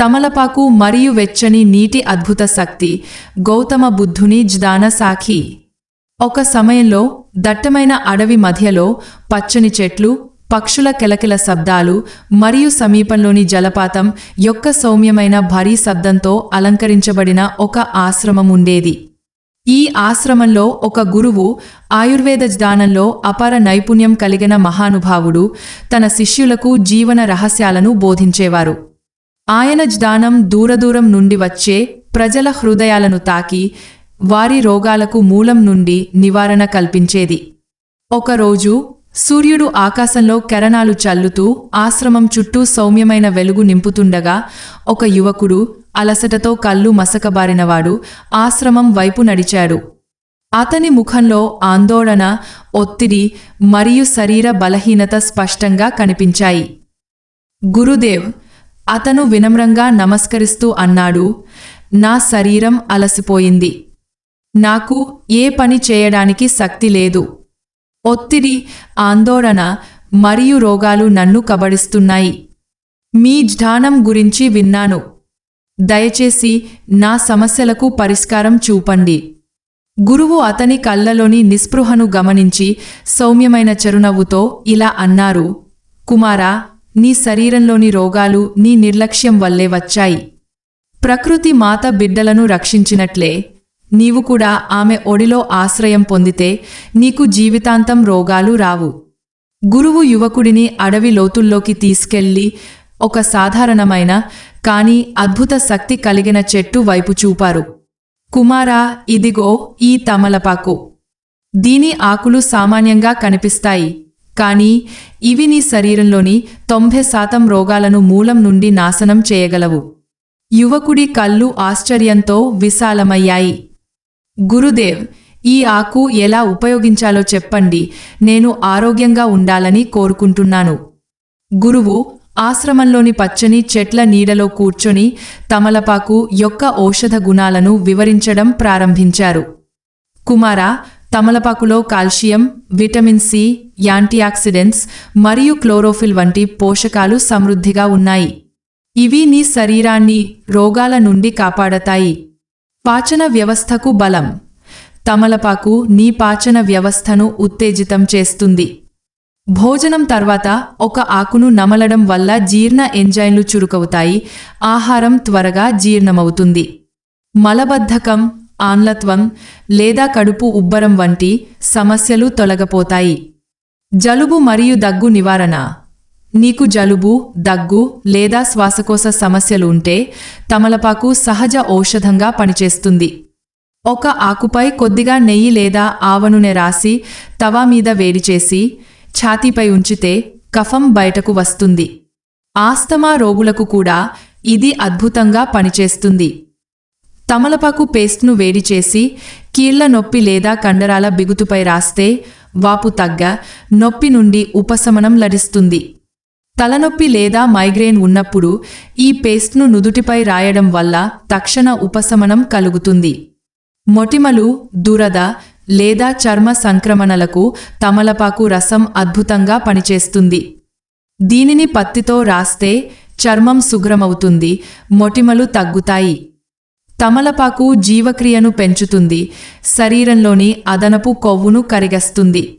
తమలపాకు మరియు వెచ్చని నీటి అద్భుత శక్తి. గౌతమ బుద్ధుని జ్ఞాన సాఖి ఒక సమయంలో దట్టమైన అడవి మధ్యలో పచ్చని చెట్లు పక్షుల కెలకెల శబ్దాలు మరియు సమీపంలోని జలపాతం యొక్క సౌమ్యమైన భారీ శబ్దంతో అలంకరించబడిన ఒక ఆశ్రమం ఉండేది ఈ ఆశ్రమంలో ఒక గురువు ఆయుర్వేద జ్ఞానంలో అపార నైపుణ్యం కలిగిన మహానుభావుడు తన శిష్యులకు జీవన రహస్యాలను బోధించేవారు. ఆయన జ్ఞానం దూరదూరం నుండి వచ్చే ప్రజల హృదయాలను తాకి వారి రోగాలకు మూలం నుండి నివారణ కల్పించేది. ఒకరోజు సూర్యుడు ఆకాశంలో కెరణాలు చల్లుతూ ఆశ్రమం చుట్టూ సౌమ్యమైన వెలుగు నింపుతుండగా ఒక యువకుడు అలసటతో కళ్ళు మసకబారినవాడు ఆశ్రమం వైపు నడిచాడు. అతని ముఖంలో ఆందోళన ఒత్తిడి మరియు శరీర బలహీనత స్పష్టంగా కనిపించాయి. గురుదేవ్ అతను వినమ్రంగా నమస్కరిస్తూ అన్నాడు నా శరీరం అలసిపోయింది. నాకు ఏ పని చేయడానికి శక్తి లేదు. ఒత్తిడి ఆందోళన మరియు రోగాలు నన్ను కబడిస్తున్నాయి. మీ జ్ఞానం గురించి విన్నాను. దయచేసి నా సమస్యలకు పరిష్కారం చూపండి. గురువు అతని కళ్ళలోని నిస్పృహను గమనించి సౌమ్యమైన చరునవ్వుతో ఇలా అన్నారు కుమారా నీ శరీరంలోని రోగాలు నీ నిర్లక్ష్యం వల్లే వచ్చాయి. ప్రకృతి మాత బిడ్డలను రక్షించినట్లే నీవు కూడా ఆమె ఒడిలో ఆశ్రయం పొందితే నీకు జీవితాంతం రోగాలు రావు. గురువు యువకుడిని అడవి లోతుల్లోకి తీసుకెళ్ళి ఒక సాధారణమైన కానీ అద్భుత శక్తి కలిగిన చెట్టు వైపు చూపారు. కుమారా ఇదిగో ఈ తమలపాకు. దీని ఆకులు సామాన్యంగా కనిపిస్తాయి కానీ ఇవి నీ శరీరంలోని తొంభై శాతం రోగాలను మూలం నుండి నాశనం చేయగలవు. యువకుడి కళ్ళు ఆశ్చర్యంతో విశాలమయ్యాయి. గురుదేవ్ ఈ ఆకు ఎలా ఉపయోగించాలో చెప్పండి. నేను ఆరోగ్యంగా ఉండాలని కోరుకుంటున్నాను. గురువు ఆశ్రమంలోని పచ్చని చెట్ల నీడలో కూర్చొని తమలపాకు యొక్క ఔషధ గుణాలను వివరించడం ప్రారంభించారు. కుమారా తమలపాకులో కాల్షియం విటమిన్ సి యాంటీఆక్సిడెంట్స్ మరియు క్లోరోఫిల్ వంటి పోషకాలు సమృద్ధిగా ఉన్నాయి. ఇవి నీ శరీరాన్ని రోగాల నుండి కాపాడతాయి. పాచన వ్యవస్థకు బలం. తమలపాకు నీ పాచన వ్యవస్థను ఉత్తేజితం చేస్తుంది. భోజనం తర్వాత ఒక ఆకును నమలడం వల్ల జీర్ణ ఎంజైన్లు చురుకవుతాయి. ఆహారం త్వరగా జీర్ణమవుతుంది. మలబద్ధకం ఆమ్లత్వం లేదా కడుపు ఉబ్బరం వంటి సమస్యలు తొలగపోతాయి. జలుబు మరియు దగ్గు నివారణ. నీకు జలుబు దగ్గు లేదా శ్వాసకోశ సమస్యలు ఉంటే తమలపాకు సహజ ఔషధంగా పనిచేస్తుంది. ఒక ఆకుపై కొద్దిగా నెయ్యి లేదా ఆవనునె రాసి తవా మీద వేడి చేసి ఛాతీపై ఉంచితే కఫం బయటకు వస్తుంది. ఆస్తమా రోగులకు కూడా ఇది అద్భుతంగా పనిచేస్తుంది. తమలపాకు పేస్ట్ను వేడి చేసి కీళ్ళ నొప్పి లేదా కండరాల బిగుతుపై రాస్తే వాపు తగ్గ నొప్పి నుండి ఉపశమనం లభిస్తుంది. తలనొప్పి లేదా మైగ్రేన్ ఉన్నప్పుడు ఈ పేస్ట్ను నుదుటిపై రాయడం వల్ల తక్షణ ఉపశమనం కలుగుతుంది. మొటిమలు దురద లేదా చర్మ సంక్రమణలకు తమలపాకు రసం అద్భుతంగా పనిచేస్తుంది. దీనిని పత్తితో రాస్తే చర్మం శుభ్రమవుతుంది మొటిమలు తగ్గుతాయి. తమలపాకు జీవక్రియను పెంచుతుంది శరీరంలోని అదనపు కొవ్వును కరిగస్తుంది.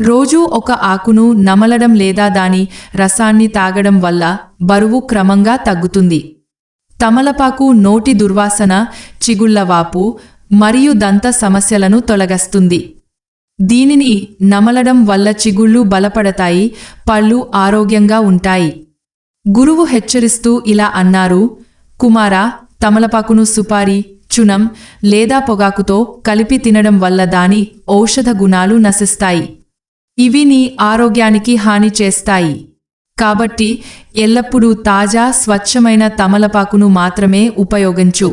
రోజూ ఒక ఆకును నమలడం లేదా దాని రసాన్ని తాగడం వల్ల బరువు క్రమంగా తగ్గుతుంది. తమలపాకు నోటి దుర్వాసన చిగుళ్ళవాపు మరియు దంత సమస్యలను తొలగస్తుంది. దీనిని నమలడం వల్ల చిగుళ్ళు బలపడతాయి పళ్ళు ఆరోగ్యంగా ఉంటాయి. గురువు హెచ్చరిస్తూ ఇలా అన్నారు కుమారా తమలపాకును సుపారి చునం లేదా పొగాకుతో కలిపి తినడం వల్ల దాని ఔషధ గుణాలు నశిస్తాయి. ఇవి నీ ఆరోగ్యానికి హాని చేస్తాయి. కాబట్టి ఎల్లప్పుడూ తాజా స్వచ్ఛమైన తమలపాకును మాత్రమే ఉపయోగించు.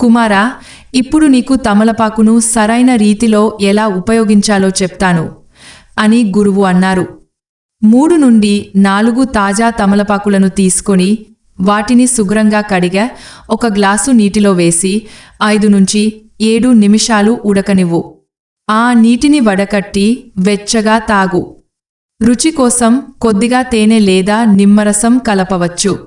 కుమారా ఇప్పుడు నీకు తమలపాకును సరైన రీతిలో ఎలా ఉపయోగించాలో చెప్తాను అని గురువు అన్నారు. మూడు నుండి నాలుగు తాజా తమలపాకులను తీసుకొని వాటిని శుభ్రంగా కడిగా ఒక గ్లాసు నీటిలో వేసి ఐదు నుంచి ఏడు నిమిషాలు ఉడకనివ్వు. ఆ నీటిని వడకట్టి వెచ్చగా తాగు. రుచి కోసం కొద్దిగా తేనె లేదా నిమ్మరసం కలపవచ్చు.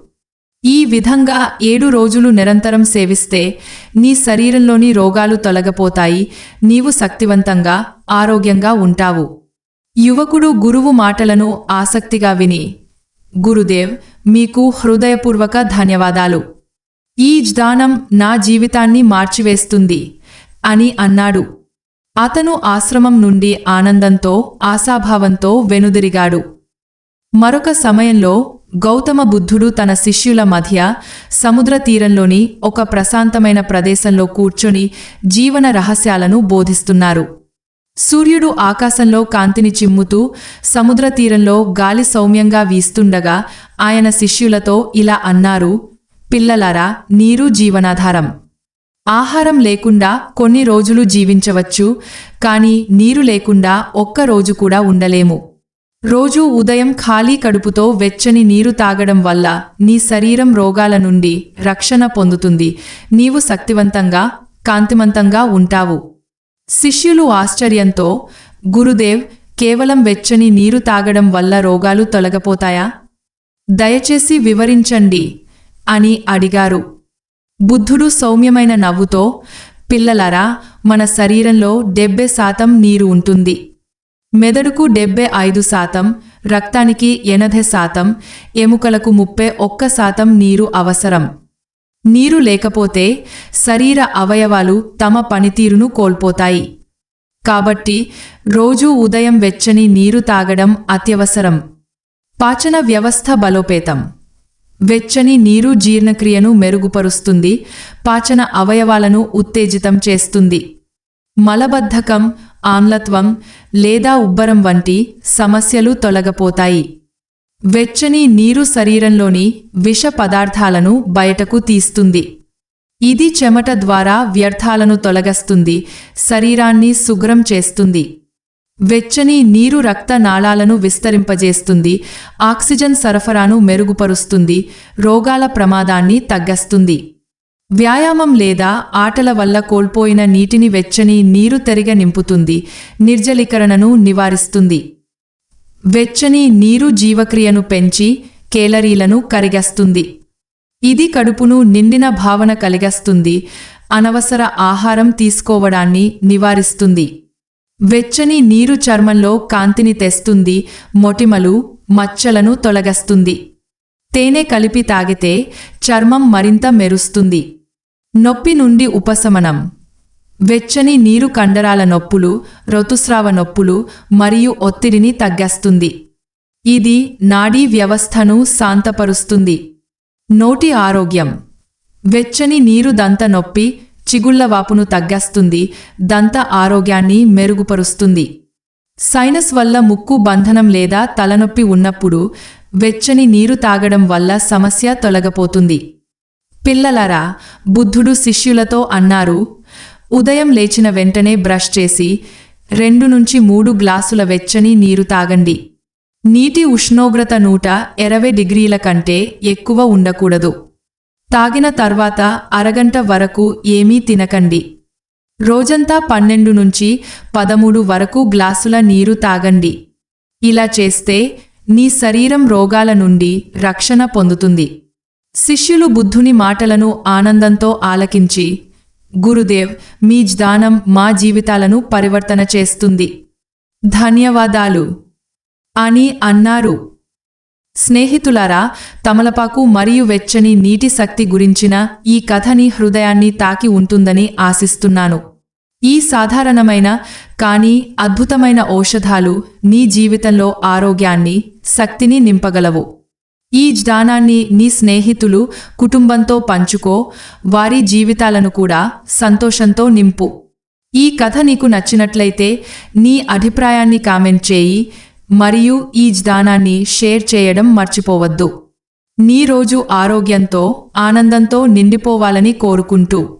ఈ విధంగా ఏడు రోజులు నిరంతరం సేవిస్తే నీ శరీరంలోని రోగాలు తొలగపోతాయి నీవు శక్తివంతంగా ఆరోగ్యంగా ఉంటావు. యువకుడు గురువు మాటలను ఆసక్తిగా విని గురుదేవ్ మీకు హృదయపూర్వక ధన్యవాదాలు. ఈ జ్ఞానం నా జీవితాన్ని మార్చివేస్తుంది అని అన్నాడు. అతను ఆశ్రమం నుండి ఆనందంతో ఆశాభావంతో వెనుదిరిగాడు. మరొక సమయంలో గౌతమ బుద్ధుడు తన శిష్యుల మధ్య సముద్ర తీరంలోని ఒక ప్రశాంతమైన ప్రదేశంలో కూర్చొని జీవన రహస్యాలను బోధిస్తున్నారు. సూర్యుడు ఆకాశంలో కాంతిని చిమ్ముతూ సముద్ర తీరంలో గాలి సౌమ్యంగా వీస్తుండగా ఆయన శిష్యులతో ఇలా అన్నారు పిల్లలారా నీరు జీవనాధారం. ఆహారం లేకుండా కొన్ని రోజులు జీవించవచ్చు కానీ నీరు లేకుండా ఒక్క రోజు కూడా ఉండలేము. రోజూ ఉదయం ఖాళీ కడుపుతో వెచ్చని నీరు తాగడం వల్ల నీ శరీరం రోగాల నుండి రక్షణ పొందుతుంది. నీవు శక్తివంతంగా కాంతిమంతంగా ఉంటావు. శిష్యులు ఆశ్చర్యంతో గురుదేవ్ కేవలం వెచ్చని నీరు తాగడం వల్ల రోగాలు తొలగపోతాయా? దయచేసి వివరించండి అని అడిగారు. బుద్ధుడు సౌమ్యమైన నవ్వుతో పిల్లలారా మన శరీరంలో డెబ్బై శాతం నీరు ఉంటుంది. మెదడుకు డెబ్బై ఐదు శాతం రక్తానికి ఎనభై శాతం ఎముకలకు ముప్పై ఒక్క శాతం నీరు అవసరం. నీరు లేకపోతే శరీర అవయవాలు తమ పనితీరును కోల్పోతాయి. కాబట్టి రోజూ ఉదయం వెచ్చని నీరు తాగడం అత్యవసరం. పాచన వ్యవస్థ బలోపేతం. వెచ్చని నీరు జీర్ణక్రియను మెరుగుపరుస్తుంది పాచన అవయవాలను ఉత్తేజితం చేస్తుంది. మలబద్ధకం ఆమ్లత్వం లేదా ఉబ్బరం వంటి సమస్యలు తొలగపోతాయి. వెచ్చని నీరు శరీరంలోని విష పదార్థాలను బయటకు తీస్తుంది. ఇది చెమట ద్వారా వ్యర్థాలను తొలగస్తుంది శరీరాన్ని శుభ్రం చేస్తుంది. వెచ్చని నీరు రక్త నాళాలను విస్తరింపజేస్తుంది ఆక్సిజన్ సరఫరాను మెరుగుపరుస్తుంది రోగాల ప్రమాదాన్ని తగ్గస్తుంది. వ్యాయామం లేదా ఆటల వల్ల కోల్పోయిన నీటిని వెచ్చని నీరు తెరిగ నింపుతుంది నిర్జలీకరణను నివారిస్తుంది. వెచ్చని నీరు జీవక్రియను పెంచి కేలరీలను కరిగస్తుంది. ఇది కడుపును నిండిన భావన కలిగస్తుంది అనవసర ఆహారం తీసుకోవడాన్ని నివారిస్తుంది. వెచ్చని నీరు చర్మంలో కాంతిని తెస్తుంది మొటిమలు మచ్చలను తొలగస్తుంది. తేనె కలిపి తాగితే చర్మం మరింత మెరుస్తుంది. నొప్పి నుండి ఉపశమనం. వెచ్చని నీరు కండరాల నొప్పులు ఋతుస్రావ నొప్పులు మరియు ఒత్తిడిని తగ్గస్తుంది. ఇది నాడీ వ్యవస్థను శాంతపరుస్తుంది. నోటి ఆరోగ్యం. వెచ్చని నీరు దంత నొప్పి చిగుళ్ళవాపును తగ్గేస్తుంది దంత ఆరోగ్యాన్ని మెరుగుపరుస్తుంది. సైనస్ వల్ల ముక్కు బంధనం లేదా తలనొప్పి ఉన్నప్పుడు వెచ్చని నీరు తాగడం వల్ల సమస్య తొలగపోతుంది. పిల్లలరా బుద్ధుడు శిష్యులతో అన్నారు ఉదయం లేచిన వెంటనే బ్రష్ చేసి రెండు నుంచి మూడు గ్లాసుల వెచ్చని నీరు తాగండి. నీటి ఉష్ణోగ్రత నూట ఇరవై డిగ్రీల కంటే ఎక్కువ ఉండకూడదు. తాగిన తర్వాత అరగంట వరకు ఏమీ తినకండి. రోజంతా పన్నెండు నుంచి పదమూడు వరకు గ్లాసుల నీరు తాగండి. ఇలా చేస్తే నీ శరీరం రోగాల నుండి రక్షణ పొందుతుంది. శిష్యులు బుద్ధుని మాటలను ఆనందంతో ఆలకించి గురుదేవ్ మీ జ్ఞానం మా జీవితాలను పరివర్తన చేస్తుంది. ధన్యవాదాలు అని అన్నారు. స్నేహితులారా తమలపాకు మరియు వెచ్చని నీటి శక్తి గురించిన ఈ కథని హృదయాన్ని తాకి ఉంటుందని ఆశిస్తున్నాను. ఈ సాధారణమైన కానీ అద్భుతమైన ఔషధాలు నీ జీవితంలో ఆరోగ్యాన్ని శక్తిని నింపగలవు. ఈ జ్ఞానాన్ని నీ స్నేహితులు కుటుంబంతో పంచుకో వారి జీవితాలను కూడా సంతోషంతో నింపు. ఈ కథ నీకు నచ్చినట్లయితే నీ అభిప్రాయాన్ని కామెంట్ చేయి మరియు ఈ జ్ఞానాన్ని షేర్ చేయడం మర్చిపోవద్దు. నీ రోజు ఆరోగ్యంతో ఆనందంతో నిండిపోవాలని కోరుకుంటూ.